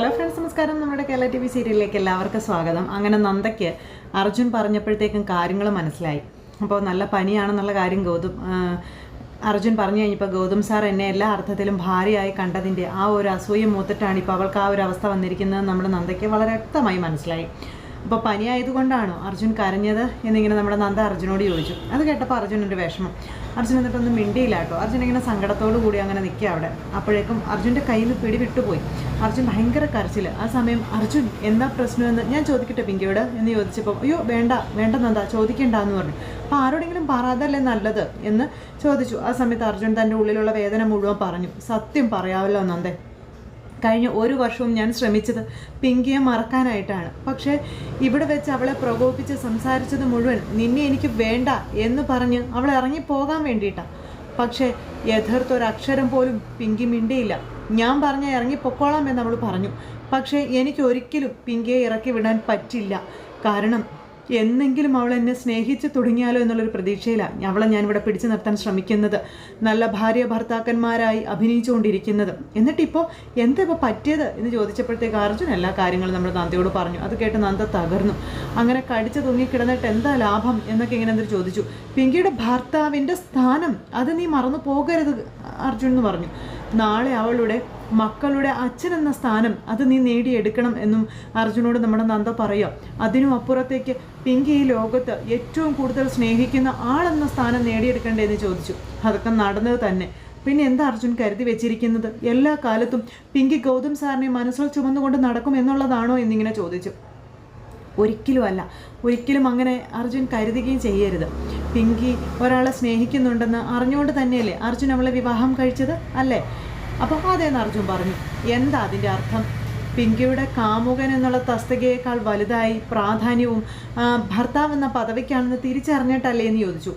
Hello friends നമസ്കാരം. നമ്മുടെ Kerala T V സീരിയലിലേക്ക് എല്ലാവർക്കും സ്വാഗതം. അങ്ങനെ നന്ദയ്ക്ക് അർജുൻ പറഞ്ഞപ്പോഴത്തേക്കും കാര്യങ്ങൾ മനസ്സിലായി. അപ്പോൾ നല്ല പനിയാണെന്നുള്ള കാര്യം ഗൗതം അർജുൻ പറഞ്ഞു കഴിഞ്ഞപ്പോൾ ഗൗതം സാർ എന്നെ എല്ലാ അർത്ഥത്തിലും ഭാര്യയായി കണ്ടതിന്റെ ആ ഒരു അസൂയ മൂത്തിട്ടാണ് ഇപ്പോൾ അവൾക്ക് ആ ഒരു അവസ്ഥ വന്നിരിക്കുന്നത് നമ്മുടെ നന്ദയ്ക്ക് വളരെ വ്യക്തമായി മനസ്സിലായി. അപ്പോൾ പനിയായതുകൊണ്ടാണോ അർജുൻ കരഞ്ഞത് എന്നിങ്ങനെ നമ്മുടെ നന്ദ അർജുനോട് ചോദിച്ചു. അത് കേട്ടപ്പോൾ അർജുനൊരു വിഷമം. അർജുൻ എന്നിട്ടൊന്നും മിണ്ടിയില്ല കേട്ടോ. അർജുൻ ഇങ്ങനെ സങ്കടത്തോടു കൂടി അങ്ങനെ നിൽക്കുക അവിടെ. അപ്പോഴേക്കും അർജുന്റെ കയ്യിൽ നിന്ന് പിടി വിട്ടുപോയി അർജുൻ ഭയങ്കര കരച്ചിൽ ആ സമയം അർജുൻ എന്താ പ്രശ്നമെന്ന്? ഞാൻ ചോദിക്കട്ടെ പിങ്കിയോട് എന്ന് ചോദിച്ചപ്പോൾ അയ്യോ വേണ്ട വേണ്ട ചോദിക്കണ്ട എന്ന് പറഞ്ഞു. അപ്പോൾ ആരോടെങ്കിലും പറയാതല്ലേ നല്ലത്? എന്ന് ചോദിച്ചു. ആ സമയത്ത് അർജുൻ തന്റെ ഉള്ളിലുള്ള വേദന മുഴുവൻ പറഞ്ഞു. സത്യം പറയാമല്ലോ നന്ദേ. കഴിഞ്ഞ ഒരു വർഷവും ഞാൻ ശ്രമിച്ചത് പിങ്കിയെ മറക്കാനായിട്ടാണ്. പക്ഷേ ഇവിടെ വെച്ച് അവളെ പ്രകോപിച്ച് സംസാരിച്ചത് മുഴുവൻ നിന്നെ എനിക്ക് വേണ്ട എന്ന് പറഞ്ഞ് അവൾ ഇറങ്ങി പോകാൻ വേണ്ടിയിട്ടാണ് പക്ഷേ യഥാർത്ഥ അക്ഷരം പോലും പിങ്കി മിണ്ടിയില്ല. ഞാൻ പറഞ്ഞ ഇറങ്ങി പൊക്കോളാം എന്ന് അവൾ പറഞ്ഞു. പക്ഷേ എനിക്ക് ഒരിക്കലും പിങ്കിയെ ഇറക്കി വിടാൻ പറ്റില്ല. കാരണം എന്നെങ്കിലും അവൾ എന്നെ സ്നേഹിച്ച് തുടങ്ങിയാലോ എന്നുള്ളൊരു പ്രതീക്ഷയിലാണ് അവളെ ഞാനിവിടെ പിടിച്ചു നിർത്താൻ ശ്രമിക്കുന്നത്. നല്ല ഭാര്യ ഭർത്താക്കന്മാരായി അഭിനയിച്ചുകൊണ്ടിരിക്കുന്നത്. എന്നിട്ടിപ്പോൾ എന്താ ഇപ്പോൾ പറ്റിയത് എന്ന് ചോദിച്ചപ്പോഴത്തേക്ക് അർജുൻ എല്ലാ കാര്യങ്ങളും നമ്മൾ നന്ദയോട് പറഞ്ഞു. അത് കേട്ട് നന്ദ തകർന്നു. അങ്ങനെ കടിച്ചു തൂങ്ങിക്കിടന്നിട്ട് എന്താ ലാഭം എന്നൊക്കെ ഇങ്ങനെ എന്തൊരു ചോദിച്ചു. പിങ്കിയുടെ ഭർത്താവിന്റെ സ്ഥാനം അത് നീ മറന്നു പോകരുത് അർജുൻ എന്ന് പറഞ്ഞു. നാളെ അവളുടെ മക്കളുടെ അച്ഛൻ എന്ന സ്ഥാനം അത് നീ നേടിയെടുക്കണം എന്നും അർജുനോട് നമ്മുടെ നന്ദ പറയാം അതിനും അപ്പുറത്തേക്ക് പിങ്കി ഈ ലോകത്ത് ഏറ്റവും കൂടുതൽ സ്നേഹിക്കുന്ന ആളെന്ന സ്ഥാനം നേടിയെടുക്കണ്ടേ എന്ന് ചോദിച്ചു. അതൊക്കെ നടന്നത് തന്നെ. പിന്നെ എന്താ അർജുൻ കരുതി വെച്ചിരിക്കുന്നത്? എല്ലാ കാലത്തും പിങ്കി ഗൗതം സാറിനെ മനസ്സിൽ ചുമന്നുകൊണ്ട് നടക്കും എന്നുള്ളതാണോ എന്നിങ്ങനെ ചോദിച്ചു. ഒരിക്കലും അല്ല ഒരിക്കലും അങ്ങനെ അർജുൻ കരുതുകയും ചെയ്യരുത്. പിങ്കി ഒരാളെ സ്നേഹിക്കുന്നുണ്ടെന്ന് അറിഞ്ഞുകൊണ്ട് തന്നെയല്ലേ അർജുൻ അവളെ വിവാഹം കഴിച്ചത് അല്ലേ? അപ്പോൾ അതേന്ന് അർജുൻ പറഞ്ഞു. എന്താ അതിന്റെ അർത്ഥം? പിങ്കിയുടെ കാമുകൻ എന്നുള്ള തസ്തികയേക്കാൾ വലുതായി പ്രാധാന്യവും ഭർത്താവ് എന്ന പദവിക്കാണെന്ന് തിരിച്ചറിഞ്ഞിട്ടല്ലേ എന്ന് ചോദിച്ചു.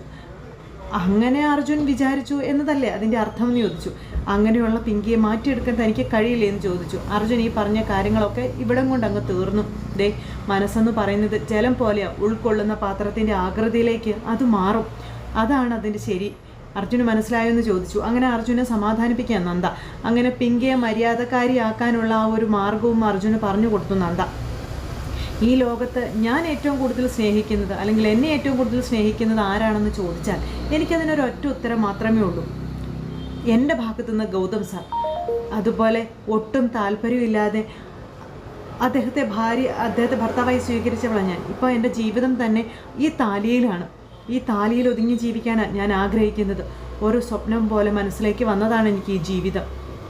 അങ്ങനെ അർജുൻ വിചാരിച്ചു എന്നതല്ലേ? അതിന്റെ അർത്ഥം എന്ന് ചോദിച്ചു. അങ്ങനെയുള്ള പിങ്കിയെ മാറ്റിയെടുക്കാൻ തനിക്ക് കഴിയില്ലേ എന്ന് ചോദിച്ചു. അർജുൻ ഈ പറഞ്ഞ കാര്യങ്ങളൊക്കെ ഇവിടം കൊണ്ട് അങ്ങ് തീർന്നു. ദേ മനസ്സെന്ന് പറയുന്നത് ജലം പോലെയാ. ഉൾക്കൊള്ളുന്ന പാത്രത്തിന്റെ ആകൃതിയിലേക്ക് അത് മാറും. അതാണ് അതിന്റെ ശരി. അർജുന് മനസ്സിലായോ എന്ന് ചോദിച്ചു. അങ്ങനെ അർജുനെ സമാധാനിപ്പിക്കാൻ നന്ദ. അങ്ങനെ പിങ്കിയെ മര്യാദക്കാരിയാക്കാനുള്ള ആ ഒരു മാർഗവും അർജുന് പറഞ്ഞു കൊടുത്തു നന്ദ. ഈ ലോകത്ത് ഞാൻ ഏറ്റവും കൂടുതൽ സ്നേഹിക്കുന്നത് അല്ലെങ്കിൽ എന്നെ ഏറ്റവും കൂടുതൽ സ്നേഹിക്കുന്നത് ആരാണെന്ന് ചോദിച്ചാൽ എനിക്കതിനൊരു ഒറ്റ ഉത്തരം മാത്രമേ ഉള്ളൂ. എന്റെ ഭാഗത്തു നിന്ന് ഗൗതം സാർ. അതുപോലെ ഒട്ടും താല്പര്യമില്ലാതെ അദ്ദേഹത്തെ ഭാര്യ അദ്ദേഹത്തെ ഭർത്താവായി സ്വീകരിച്ചവളാണ് ഞാൻ. ഇപ്പോൾ എന്റെ ജീവിതം തന്നെ ഈ താലിയിലാണ്. ഈ താലിയിൽ ഒതുങ്ങി ജീവിക്കാനാണ് ഞാൻ ആഗ്രഹിക്കുന്നത്. ഒരു സ്വപ്നം പോലെ മനസ്സിലേക്ക് വന്നതാണ് എനിക്ക് ഈ ജീവിതം.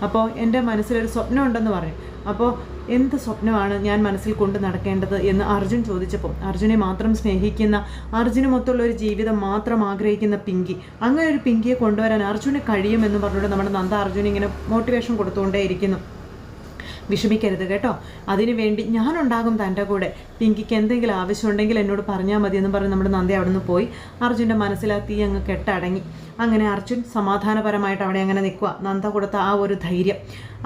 അപ്പോൾ എന്റെ മനസ്സിലൊരു സ്വപ്നം ഉണ്ടെന്ന് പറഞ്ഞു അപ്പോൾ എന്ത് സ്വപ്നമാണ് ഞാൻ മനസ്സിൽ കൊണ്ട് നടക്കേണ്ടത് എന്ന് അർജുൻ ചോദിച്ചപ്പോൾ അർജുനെ മാത്രം സ്നേഹിക്കുന്ന അർജുനുമൊത്തുള്ള ഒരു ജീവിതം മാത്രം ആഗ്രഹിക്കുന്ന പിങ്കി. അങ്ങനെ ഒരു പിങ്കിയെ കൊണ്ടുവരാൻ അർജുന് കഴിയുമെന്ന് പറഞ്ഞുകൊണ്ട് നമ്മുടെ നന്ദ അർജുൻ ഇങ്ങനെ മോട്ടിവേഷൻ കൊടുത്തുകൊണ്ടേയിരിക്കുന്നു. വിഷമിക്കരുത് കേട്ടോ. അതിനു വേണ്ടി ഞാനുണ്ടാകും തന്റെ കൂടെ. പിങ്കിക്ക് എന്തെങ്കിലും ആവശ്യമുണ്ടെങ്കിൽ എന്നോട് പറഞ്ഞാൽ മതി എന്ന് പറഞ്ഞ് നമ്മുടെ നന്ദി അവിടെ നിന്ന് പോയി. അർജുന്റെ മനസ്സിൽ തീ അങ്ങ് കെട്ടടങ്ങി. അങ്ങനെ അർജുൻ സമാധാനപരമായിട്ട് അവിടെ അങ്ങനെ നിൽക്കുക നന്ദ കൊടുത്ത ആ ഒരു ധൈര്യം.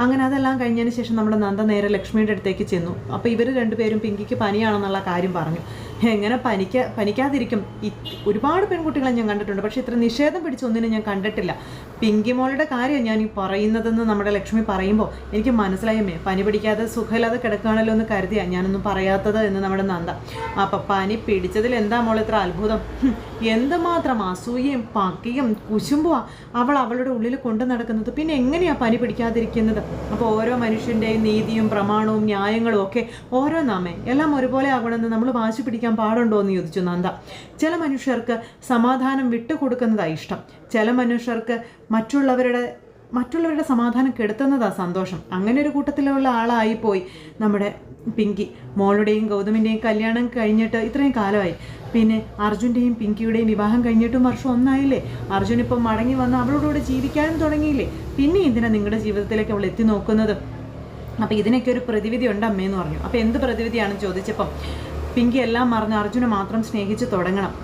അങ്ങനെ അതെല്ലാം കഴിഞ്ഞതിന് ശേഷം നമ്മുടെ നന്ദ നേരെ ലക്ഷ്മിയുടെ അടുത്തേക്ക് ചെന്നു. അപ്പോൾ ഇവർ രണ്ടുപേരും പിങ്കിക്ക് പനിയാണെന്നുള്ള കാര്യം പറഞ്ഞു. എങ്ങനെ പനിക്ക പനിക്കാതിരിക്കും. ഒരുപാട് പെൺകുട്ടികളെ ഞാൻ കണ്ടിട്ടുണ്ട്. പക്ഷേ ഇത്ര നിഷേധം പിടിച്ചൊന്നിനും ഞാൻ കണ്ടിട്ടില്ല. പിങ്കി മോളുടെ കാര്യം ഞാൻ ഈ പറയുന്നതെന്ന് നമ്മുടെ ലക്ഷ്മി പറയുമ്പോൾ എനിക്ക് മനസ്സിലായമേ പനി പിടിക്കാതെ സുഖമില്ലാതെ കിടക്കുകയാണല്ലോ എന്ന് കരുതിയാ ഞാനൊന്നും പറയാത്തത് എന്ന് നമ്മുടെ നന്ദ. അപ്പം പനി പിടിച്ചതിൽ എന്താ മോൾ ഇത്ര അത്ഭുതം? എന്തുമാത്രം അസൂയയും പക്കിയും കുശുമ്പുവാ അവൾ അവളുടെ ഉള്ളിൽ കൊണ്ടു നടക്കുന്നത്. പിന്നെ എങ്ങനെയാ പനി പിടിക്കാതിരിക്കുന്നത്? അപ്പോൾ ഓരോ മനുഷ്യന്റെയും നീതിയും പ്രമാണവും ന്യായങ്ങളും ഒക്കെ ഓരോ ഓരോന്നാമേ എല്ലാം ഒരുപോലെ ആകണമെന്ന് നമ്മൾ വാശി പിടിക്കാൻ പാടുണ്ടോ എന്ന് ചോദിച്ചു നന്ദ. ചില മനുഷ്യർക്ക് സമാധാനം വിട്ടുകൊടുക്കുന്നതാണ് ഇഷ്ടം. ചില മനുഷ്യർക്ക് മറ്റുള്ളവരുടെ മറ്റുള്ളവരുടെ സമാധാനം കെടുത്തുന്നതാ സന്തോഷം. അങ്ങനെ ഒരു കൂട്ടത്തിലുള്ള ആളായിപ്പോയി നമ്മുടെ പിങ്കി. മോളുടെയും ഗൗതമിന്റെയും കല്യാണം കഴിഞ്ഞിട്ട് ഇത്രയും കാലമായി. പിന്നെ അർജുന്റെയും പിങ്കിയുടെയും വിവാഹം കഴിഞ്ഞിട്ടും വർഷം ഒന്നായില്ലേ? അർജുൻ ഇപ്പം മടങ്ങി വന്ന് അവളോടുകൂടെ ജീവിക്കാനും തുടങ്ങിയില്ലേ? പിന്നെ എന്തിനാ നിങ്ങളുടെ ജീവിതത്തിലേക്ക് അവൾ എത്തി നോക്കുന്നത്? അപ്പോൾ ഇതിനൊക്കെ ഒരു പ്രതിവിധി ഉണ്ട് അമ്മയെന്ന് പറഞ്ഞു. അപ്പോൾ എന്ത് പ്രതിവിധിയാണെന്ന് ചോദിച്ചപ്പം പിങ്കി എല്ലാം മറന്ന് അർജുനെ മാത്രം സ്നേഹിച്ച് തുടങ്ങണം.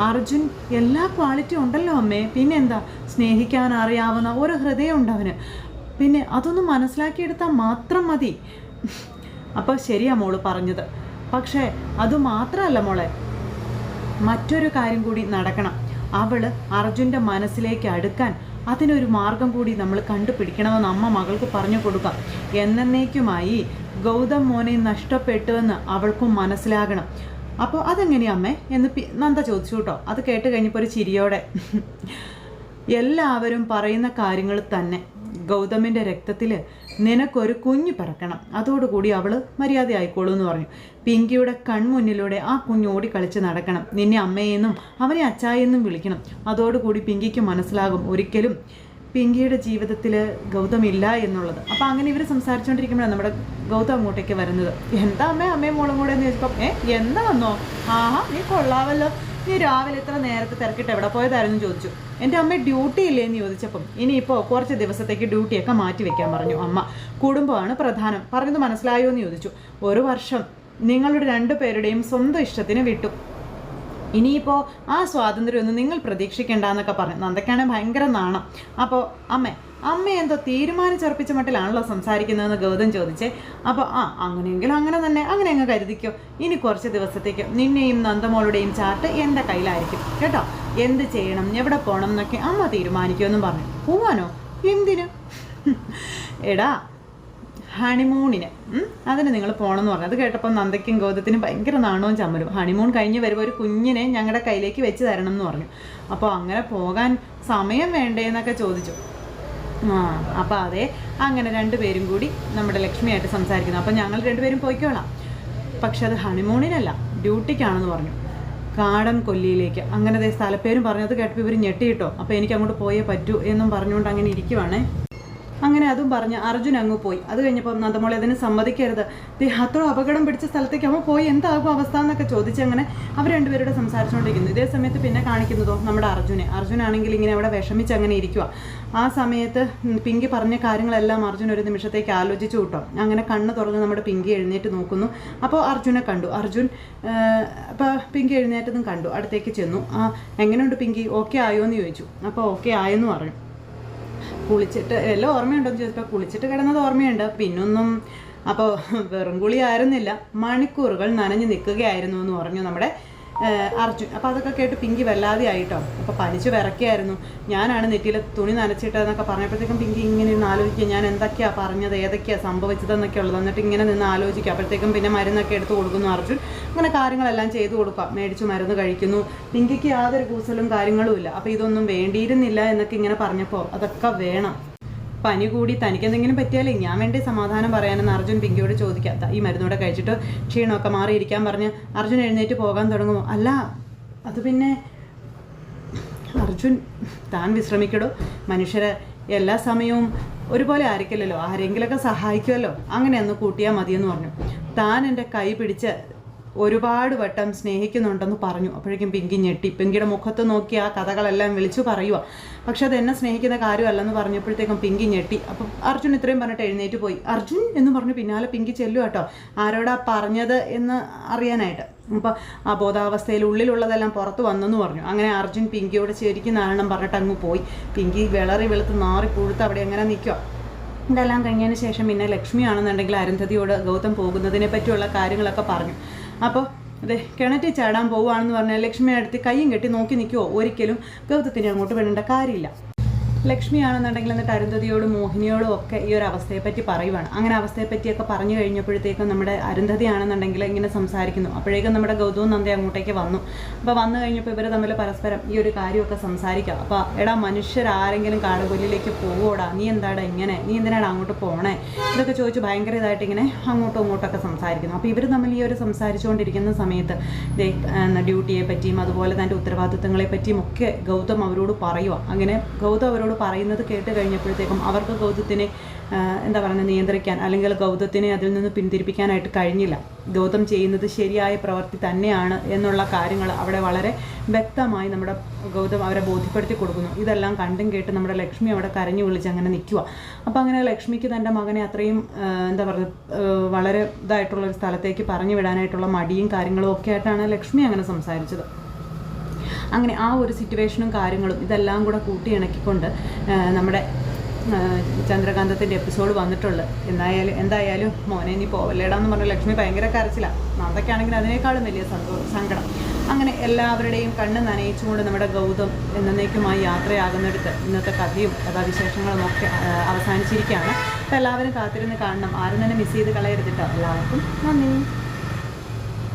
അർജുൻ എല്ലാ ക്വാളിറ്റി ഉണ്ടല്ലോ അമ്മേ. പിന്നെന്താ? സ്നേഹിക്കാൻ അറിയാവുന്ന ഒരു ഹൃദയമുണ്ട് അവന്. പിന്നെ അതൊന്ന് മനസ്സിലാക്കിയെടുത്താൽ മാത്രം മതി. അപ്പോൾ ശരിയാ മോൾ പറഞ്ഞത്. പക്ഷേ അതുമാത്രമല്ല മോളെ. മറ്റൊരു കാര്യം കൂടി നടക്കണം. അവൾ അർജുന്റെ മനസ്സിലേക്ക് അടുക്കാൻ അതിനൊരു മാർഗം കൂടി നമ്മൾ കണ്ടുപിടിക്കണമെന്ന് അമ്മ മകൾക്ക് പറഞ്ഞു കൊടുക്കാം. എന്നേക്കുമായി ഗൗതം മോനെ നഷ്ടപ്പെട്ടുവെന്ന് അവൾക്കും മനസ്സിലാകണം. അപ്പോൾ അതെങ്ങനെയാ അമ്മേ? എന്ന് നന്ദ ചോദിച്ചു കേട്ടോ അത് കേട്ട് കഴിഞ്ഞപ്പോൾ ഒരു ചിരിയോടെ. എല്ലാവരും പറയുന്ന കാര്യങ്ങൾ തന്നെ. ഗൗതമിന്റെ രക്തത്തിൽ നിനക്കൊരു കുഞ്ഞ് പിറക്കണം. അതോടുകൂടി അവൾ മര്യാദ ആയിക്കോളൂ എന്ന് പറഞ്ഞു. പിങ്കിയുടെ കൺമുന്നിലൂടെ ആ കുഞ്ഞ് ഓടി കളിച്ച് നടക്കണം. നിന്നെ അമ്മയെന്നും അവനെ അച്ചായെന്നും വിളിക്കണം. അതോടുകൂടി പിങ്കിക്ക് മനസ്സിലാകും. ഒരിക്കലും പിങ്കിയുടെ ജീവിതത്തിൽ ഗൗതം ഇല്ല എന്നുള്ളത്. അപ്പോൾ അങ്ങനെ ഇവർ സംസാരിച്ചുകൊണ്ടിരിക്കുമ്പോഴാണ് നമ്മുടെ ഗൗതം അങ്ങോട്ടേക്ക് വരുന്നത്. എന്താ അമ്മേ? അമ്മയും മോളും കൂടെ എന്ന് ചോദിച്ചപ്പോൾ ഏ എന്താ വന്നോ? ആഹാ നീ കൊള്ളാവല്ലോ. നീ രാവിലെ എത്ര നേരത്തെ തിരക്കിട്ട് എവിടെ പോയതായിരുന്നു? ചോദിച്ചു. എന്റെ അമ്മ ഡ്യൂട്ടി ഇല്ലേ? എന്ന് ചോദിച്ചപ്പം ഇനിയിപ്പോൾ കുറച്ച് ദിവസത്തേക്ക് ഡ്യൂട്ടിയൊക്കെ മാറ്റി വെക്കാൻ പറഞ്ഞു അമ്മ. കുടുംബമാണ് പ്രധാനം. പറഞ്ഞത് മനസ്സിലായോ എന്ന് ചോദിച്ചു. ഒരു വർഷം നിങ്ങളുടെ രണ്ടു പേരുടെയും സ്വന്തം ഇഷ്ടത്തിന് വിട്ടു. ഇനിയിപ്പോൾ ആ സ്വാതന്ത്ര്യമൊന്നും നിങ്ങൾ പ്രതീക്ഷിക്കേണ്ട എന്നൊക്കെ പറഞ്ഞു. നന്ദയ്ക്കാണെങ്കിൽ ഭയങ്കര നാണം. അപ്പോൾ അമ്മ അമ്മ എന്തോ തീരുമാനിച്ചുറപ്പിച്ച മട്ടിലാണല്ലോ സംസാരിക്കുന്നതെന്ന് ഗൗതം ചോദിച്ചേ. അപ്പോൾ ആ അങ്ങനെയെങ്കിലും അങ്ങനെ തന്നെ അങ്ങനെ അങ്ങ് കരുതിക്കോ. ഇനി കുറച്ച് ദിവസത്തേക്ക് നിന്നെയും നന്ദമോളുടെയും ചാർട്ട് എന്റെ കയ്യിലായിരിക്കും. കേട്ടോ? എന്ത് ചെയ്യണം എവിടെ പോകണം എന്നൊക്കെ അമ്മ തീരുമാനിക്കുമെന്നും പറഞ്ഞു. പോവാനോ? എന്തിനു? എടാ ഹണിമൂണിന്. അതിന് നിങ്ങൾ പോകണമെന്ന് പറഞ്ഞു. അത് കേട്ടപ്പോൾ നന്ദയ്ക്കും ഗൗതത്തിനും ഭയങ്കര നാണവും ചമ്മലും. ഹണിമൂൺ കഴിഞ്ഞ് വരുമ്പോൾ ഒരു കുഞ്ഞിനെ ഞങ്ങളുടെ കയ്യിലേക്ക് വെച്ച് തരണം എന്ന് പറഞ്ഞു. അപ്പോൾ അങ്ങനെ പോകാൻ സമയം വേണ്ടേ എന്നൊക്കെ ചോദിച്ചു. ആ അപ്പോൾ അതെ അങ്ങനെ രണ്ടുപേരും കൂടി നമ്മുടെ ലക്ഷ്മിയായിട്ട് സംസാരിക്കുന്നു. അപ്പോൾ ഞങ്ങൾ രണ്ടുപേരും പോയിക്കോളാം. പക്ഷെ അത് ഹണിമൂണിനല്ല ഡ്യൂട്ടിക്കാണെന്ന് പറഞ്ഞു. കാടൻ കൊല്ലിയിലേക്ക്. അങ്ങനെ ദേ സ്ഥലപ്പേരും പറഞ്ഞത് കേട്ടപ്പോൾ ഇവർ ഞെട്ടിയിട്ടോ. അപ്പോൾ എനിക്ക് അങ്ങോട്ട് പോയേ പറ്റൂ എന്നും പറഞ്ഞുകൊണ്ട് അങ്ങനെ ഇരിക്കുവാണേ. അങ്ങനെ അതും പറഞ്ഞ് അർജുൻ അങ്ങ് പോയി. അത് കഴിഞ്ഞപ്പോൾ നന്ദമോളെ അതിന് സമ്മതിക്കരുത്. അത്ര അപകടം പിടിച്ച സ്ഥലത്തേക്ക് അവൻ പോയി എന്താകും അവസ്ഥ എന്നൊക്കെ ചോദിച്ച് അങ്ങനെ അവർ രണ്ടുപേരോട് സംസാരിച്ചുകൊണ്ടിരിക്കുന്നു. ഇതേ സമയത്ത് പിന്നെ കാണിക്കുന്നതോ നമ്മുടെ അർജുനെ. അർജുനാണെങ്കിൽ ഇങ്ങനെ അവിടെ വിഷമിച്ച് അങ്ങനെ ഇരിക്കുക ആ സമയത്ത് പിങ്കി പറഞ്ഞ കാര്യങ്ങളെല്ലാം അർജുൻ ഒരു നിമിഷത്തേക്ക് ആലോചിച്ചു കൂട്ടോ. അങ്ങനെ കണ്ണ് തുറന്ന് നമ്മുടെ പിങ്കി എഴുന്നേറ്റ് നോക്കുന്നു. അപ്പോൾ അർജുനെ കണ്ടു. അർജുൻ അപ്പോൾ പിങ്കി എഴുന്നേറ്റതും കണ്ടു. അടുത്തേക്ക് ചെന്നു. ആ എങ്ങനെയുണ്ട് പിങ്കി? ഓക്കെ ആയോ എന്ന് ചോദിച്ചു. അപ്പോൾ ഓക്കെ ആയെന്ന് പറഞ്ഞു. കുളിച്ചിട്ട് എല്ലാം ഓർമ്മയുണ്ടോ. എന്ന് ചോദിച്ചപ്പോൾ കുളിച്ചിട്ട് കിടന്നത് ഓർമ്മയുണ്ട്. പിന്നൊന്നും അപ്പോൾ വെറും കുളി ആയിരുന്നില്ല. മണിക്കൂറുകൾ നനഞ്ഞു നിൽക്കുകയായിരുന്നു എന്ന് പറഞ്ഞു നമ്മുടെ അർജുൻ അപ്പോൾ അതൊക്കെ കേട്ട് പിങ്കി വല്ലാതെ ആയിട്ടോ അപ്പോൾ പനിച്ച് വിറയ്ക്കായിരുന്നു. ഞാനാണ് നെറ്റിയിൽ തുണി നനച്ചിട്ടതെന്നൊക്കെ പറഞ്ഞപ്പോഴത്തേക്കും പിങ്കി ഇങ്ങനെ ഇരുന്ന് ആലോചിക്കുക. ഞാൻ എന്തൊക്കെയാണ് പറഞ്ഞത്? ഏതൊക്കെയാണ് സംഭവിച്ചതെന്നൊക്കെ ഉള്ളത്? എന്നിട്ട് ഇങ്ങനെ നിന്ന് ആലോചിക്കുക. അപ്പോഴത്തേക്കും പിന്നെ മരുന്നൊക്കെ എടുത്ത് കൊടുക്കുന്നു അർജുൻ അങ്ങനെ കാര്യങ്ങളെല്ലാം ചെയ്തു കൊടുക്കുക. മേടിച്ചു മരുന്ന് കഴിക്കുന്നു. പിങ്കിക്ക് യാതൊരു കൂസലും കാര്യങ്ങളും ഇല്ല. അപ്പോൾ ഇതൊന്നും വേണ്ടിയിരുന്നില്ല എന്നൊക്കെ ഇങ്ങനെ പറഞ്ഞപ്പോൾ അതൊക്കെ വേണം. പനി കൂടി തനിക്ക് എന്തെങ്കിലും പറ്റിയാലേ ഞാൻ വേണ്ടി സമാധാനം പറയാനെന്ന് അർജുൻ പിങ്കിയോട് ചോദിക്കാത്ത ഈ മരുന്നോടെ കഴിച്ചിട്ട് ക്ഷീണമൊക്കെ മാറിയിരിക്കാൻ പറഞ്ഞ് അർജുൻ എഴുന്നേറ്റ് പോകാൻ തുടങ്ങുമോ? അല്ല അത് പിന്നെ അർജുൻ താൻ വിശ്രമിക്കടോ. മനുഷ്യരെ എല്ലാ സമയവും ഒരുപോലെ ആയിരിക്കില്ലല്ലോ. ആരെങ്കിലൊക്കെ സഹായിക്കുമല്ലോ അങ്ങനെ ഒന്ന് കൂട്ടിയാൽ മതിയെന്ന് പറഞ്ഞു. താൻ എന്റെ കൈ പിടിച്ച് ഒരുപാട് വട്ടം സ്നേഹിക്കുന്നുണ്ടെന്ന് പറഞ്ഞു. അപ്പോഴേക്കും പിങ്കി ഞെട്ടി. പിങ്കിയുടെ മുഖത്ത് നോക്കി ആ കഥകളെല്ലാം വിളിച്ചു പറയുക പക്ഷെ അത് എന്നെ സ്നേഹിക്കുന്ന കാര്യമല്ലെന്ന് പറഞ്ഞപ്പോഴത്തേക്കും പിങ്കി ഞെട്ടി. അപ്പം അർജുൻ ഇത്രയും പറഞ്ഞിട്ട് എഴുന്നേറ്റ് പോയി. അർജുൻ എന്ന് പറഞ്ഞു പിന്നാലെ പിങ്കി ചെല്ലു കേട്ടോ. ആരോടാ പറഞ്ഞത് എന്ന് അറിയാനായിട്ട്. അപ്പോൾ ആ ബോധാവസ്ഥയിൽ ഉള്ളിലുള്ളതെല്ലാം പുറത്ത് വന്നെന്ന് പറഞ്ഞു. അങ്ങനെ അർജുൻ പിങ്കിയോട് ശരിക്കും നാരണം പറഞ്ഞിട്ട് അങ്ങ് പോയി. പിങ്കി വിളറി വെളുത്ത് നാറി പുഴുത്ത് അവിടെ അങ്ങനെ നിൽക്കുക ഇതെല്ലാം കഴിഞ്ഞതിന് ശേഷം പിന്നെ ലക്ഷ്മിയാണെന്നുണ്ടെങ്കിൽ അരുന്ധതിയോട് ഗൗതം പോകുന്നതിനെ പറ്റിയുള്ള കാര്യങ്ങളൊക്കെ പറഞ്ഞു. അപ്പോൾ അതെ കിണറ്റിൽ ചാടാൻ പോവുകയാണെന്ന് പറഞ്ഞാൽ ലക്ഷ്മി അടുത്ത് കൈയും കെട്ടി നോക്കി നിൽക്കുമോ ഒരിക്കലും ഗൗതത്തിന് അങ്ങോട്ട് വിടേണ്ട കാര്യമില്ല. ലക്ഷ്മിയാണെന്നുണ്ടെങ്കിൽ എന്നിട്ട് അരുന്ധതിയോടും മോഹിനിയോടും ഒക്കെ ഈ ഒരു അവസ്ഥയെ പറ്റി പറയുവാണ്. അങ്ങനെ അവസ്ഥയെ പറ്റിയൊക്കെ പറഞ്ഞു കഴിഞ്ഞപ്പോഴത്തേക്കും നമ്മുടെ അരുന്ധതിയാണെന്നുണ്ടെങ്കിൽ ഇങ്ങനെ സംസാരിക്കുന്നു. അപ്പോഴേക്കും നമ്മുടെ ഗൗതവും നന്ദി അങ്ങോട്ടേക്ക് വന്നു. അപ്പോൾ വന്നു കഴിഞ്ഞപ്പോൾ ഇവർ തമ്മിൽ പരസ്പരം ഈ ഒരു കാര്യമൊക്കെ സംസാരിക്കാം. അപ്പോൾ എടാ മനുഷ്യരാരെങ്കിലും കാടുകൊല്ലിലേക്ക് പോവോടാ. നീ എന്താടാ ഇങ്ങനെ? നീ എന്തിനാണ് അങ്ങോട്ട് പോണേ? ഇതൊക്കെ ചോദിച്ച് ഭയങ്കര ഇതായിട്ട് ഇങ്ങനെ അങ്ങോട്ടും ഇങ്ങോട്ടൊക്കെ സംസാരിക്കുന്നു. അപ്പോൾ ഇവർ തമ്മിൽ ഈ ഒരു സംസാരിച്ചുകൊണ്ടിരിക്കുന്ന സമയത്ത് ഡ്യൂട്ടിയെ പറ്റിയും അതുപോലെ തന്റെ ഉത്തരവാദിത്തങ്ങളെ പറ്റിയും ഒക്കെ ഗൗതം അവരോട് പറയുക അങ്ങനെ ഗൗതം അവരോട് പറയുന്നത് കേട്ട് കഴിഞ്ഞപ്പോഴത്തേക്കും അവർക്ക് ഗൗതത്തിനെ എന്താ പറയുക നിയന്ത്രിക്കാൻ അല്ലെങ്കിൽ ഗൗതത്തിനെ അതിൽ നിന്ന് പിന്തിരിപ്പിക്കാനായിട്ട് കഴിഞ്ഞില്ല. ഗൗതം ചെയ്യുന്നത് ശരിയായ പ്രവൃത്തി തന്നെയാണ് എന്നുള്ള കാര്യങ്ങൾ അവിടെ വളരെ വ്യക്തമായി നമ്മുടെ ഗൗതം അവരെ ബോധ്യപ്പെടുത്തി കൊടുക്കുന്നു. ഇതെല്ലാം കണ്ടും കേട്ട് നമ്മുടെ ലക്ഷ്മി അവിടെ കരഞ്ഞു വിളിച്ച് അങ്ങനെ നിൽക്കുക അപ്പോൾ അങ്ങനെ ലക്ഷ്മിക്ക് തന്റെ മകനെ അത്രയും എന്താ പറയുക വളരെ ഇതായിട്ടുള്ള ഒരു സ്ഥലത്തേക്ക് പറഞ്ഞു വിടാനായിട്ടുള്ള മടിയും കാര്യങ്ങളും ഒക്കെ ആയിട്ടാണ് ലക്ഷ്മി അങ്ങനെ സംസാരിച്ചത്. അങ്ങനെ ആ ഒരു സിറ്റുവേഷനും കാര്യങ്ങളും ഇതെല്ലാം കൂടെ കൂട്ടിയിണക്കിക്കൊണ്ട് നമ്മുടെ ചന്ദ്രകാന്തത്തിന്റെ എപ്പിസോഡ് വന്നിട്ടുള്ളത് എന്തായാലും എന്തായാലും മോനെ ഇനി പോവല്ലേടാന്ന് പറഞ്ഞ ലക്ഷ്മി ഭയങ്കര കരച്ചില്ല നന്ദയ്ക്കാണെങ്കിൽ അതിനേക്കാളും വലിയ സന്തോഷം സങ്കടം. അങ്ങനെ എല്ലാവരുടെയും കണ്ണ് നനയിച്ചുകൊണ്ട് നമ്മുടെ ഗൗതം എന്നേക്കുമായി യാത്രയാകുന്നിടത്ത് ഇന്നത്തെ കഥയും കഥാവിശേഷങ്ങളും ഒക്കെ അവസാനിച്ചിരിക്കുകയാണ്. അപ്പോൾ എല്ലാവരും കാത്തിരുന്ന് കാണണം. ആരും തന്നെ മിസ് ചെയ്ത് കളയരുതിട്ടോ എല്ലാവർക്കും നന്ദി.